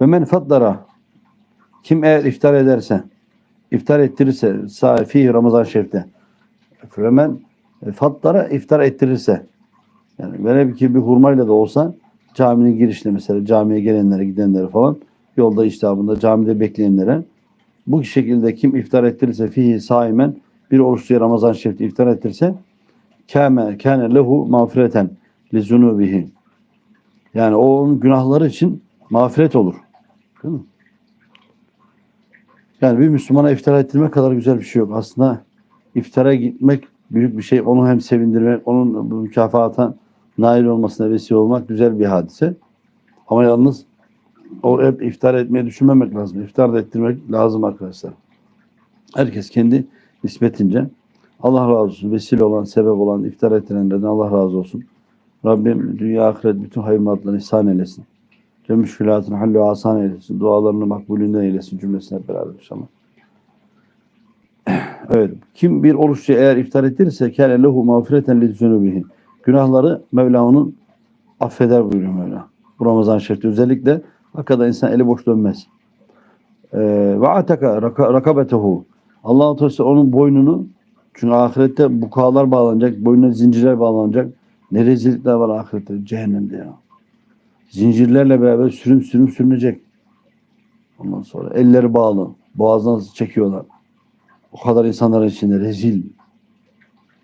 Ve men faddara. Kim eğer iftar ederse iftar ettirirse safi Ramazan şerifte. Ve men faddara iftar ettirirse. Yani velev ki bir hurmayla da olsa caminin girişinde mesela camiye gelenlere gidenlere falan yolda iştabında camide bekleyenlere bu şekilde kim iftar ettirirse fihi saimen bir oruçluya Ramazan şerifte iftar ettirirse kâme kâne lehu mağfireten li zunubihi. Yani o onun günahları için mağfiret olur. Değil mi? Yani bir Müslümana iftar ettirmek kadar güzel bir şey yok. Aslında iftara gitmek büyük bir şey. Onu hem sevindirmek, onun bu mükafata nail olmasına vesile olmak güzel bir hadise. Ama yalnız o hep iftar etmeyi düşünmemek lazım. İftar da ettirmek lazım arkadaşlar. Herkes kendi nispetince Allah razı olsun. Vesile olan, sebep olan, iftar ettirenlerden Allah razı olsun. Rabbim dünya ahiret bütün hayır maddelerini ihsan eylesin. Cem müşkülatını hallü asan eylesin. Dualarını makbulünden eylesin cümlesine beraber inşallah. Evet. Kim bir oruççu eğer iftar ettirirse kâne lehu mağfireten li. Günahları Mevla onun affeder buyuruyor Mevla. Bu Ramazan şerifte özellikle hakikaten insan eli boş dönmez. Ee, Ve ataka raka- rakabetehu. Allah-u Teala onun boynunu çünkü ahirette bukalar bağlanacak, boynuna zincirler bağlanacak. Ne rezillikler var ahirette, cehennemde ya. Zincirlerle beraber sürüm sürüm sürünecek. Ondan sonra elleri bağlı, boğazdan çekiyorlar. O kadar insanların içinde rezil.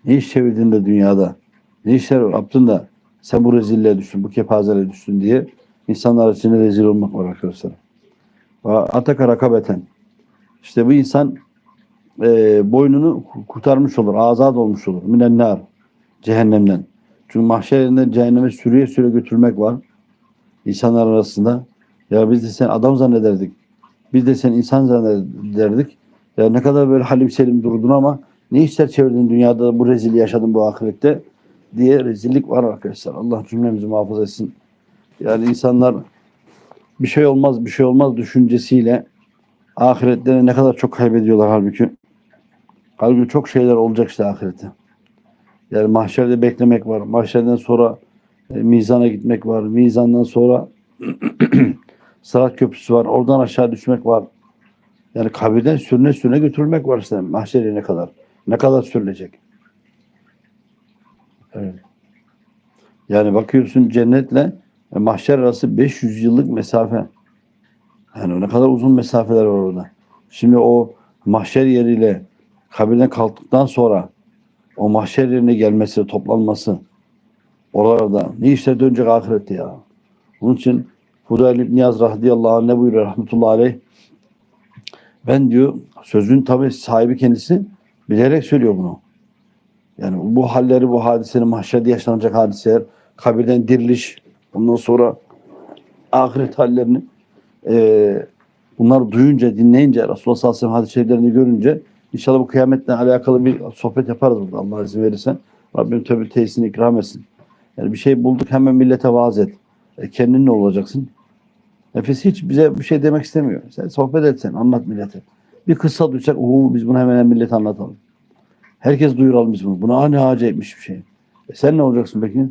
Ne iş çevirdin de dünyada? Ne işler yaptın da sen bu rezilliğe düştün, bu kepazeliğe düştün diye insanlar içinde rezil olmak var arkadaşlar. Ataka rakabeten. İşte bu insan e, boynunu kurtarmış olur, azat olmuş olur. Minennar. Cehennemden. Çünkü mahşerinde cehenneme sürüye süre götürmek var. İnsanlar arasında. Ya biz de sen adam zannederdik. Biz de sen insan zannederdik. Ya ne kadar böyle halim selim durdun ama ne işler çevirdin dünyada bu rezil yaşadın bu ahirette diye rezillik var arkadaşlar. Allah cümlemizi muhafaza etsin. Yani insanlar bir şey olmaz bir şey olmaz düşüncesiyle ahiretlerine ne kadar çok kaybediyorlar halbuki. Halbuki çok şeyler olacak işte ahirette. Yani mahşerde beklemek var. Mahşerden sonra e, mizana gitmek var. Mizandan sonra Sırat köprüsü var. Oradan aşağı düşmek var. Yani kabirden sürüne sürüne götürülmek var işte mahşere ne kadar. Ne kadar sürülecek. Evet. Yani bakıyorsun cennetle e, mahşer arası 500 yıllık mesafe. Yani ne kadar uzun mesafeler var orada. Şimdi o mahşer yeriyle kabirden kalktıktan sonra o mahşer yerine gelmesi, toplanması oralarda ne işler dönecek ahirette ya. Bunun için Hudayl İbn Yaz radıyallahu anh ne buyuruyor rahmetullahi aleyh? Ben diyor sözün tabi sahibi kendisi bilerek söylüyor bunu. Yani bu halleri, bu hadisenin mahşerde yaşanacak hadiseler, kabirden diriliş, ondan sonra ahiret hallerini eee bunları duyunca, dinleyince, Resulullah sallallahu aleyhi ve sellem hadis-i görünce inşallah bu kıyametle alakalı bir sohbet yaparız burada Allah izin verirse. Rabbim tabi tesisini ikram etsin. Yani bir şey bulduk hemen millete vaaz et. E kendin ne olacaksın? Nefes hiç bize bir şey demek istemiyor. Sen sohbet etsen, anlat millete. Bir kıssa duysak, uuu biz bunu hemen millete anlatalım. Herkes duyuralım biz bunu. Buna ne acayipmiş bir şey. E sen ne olacaksın peki?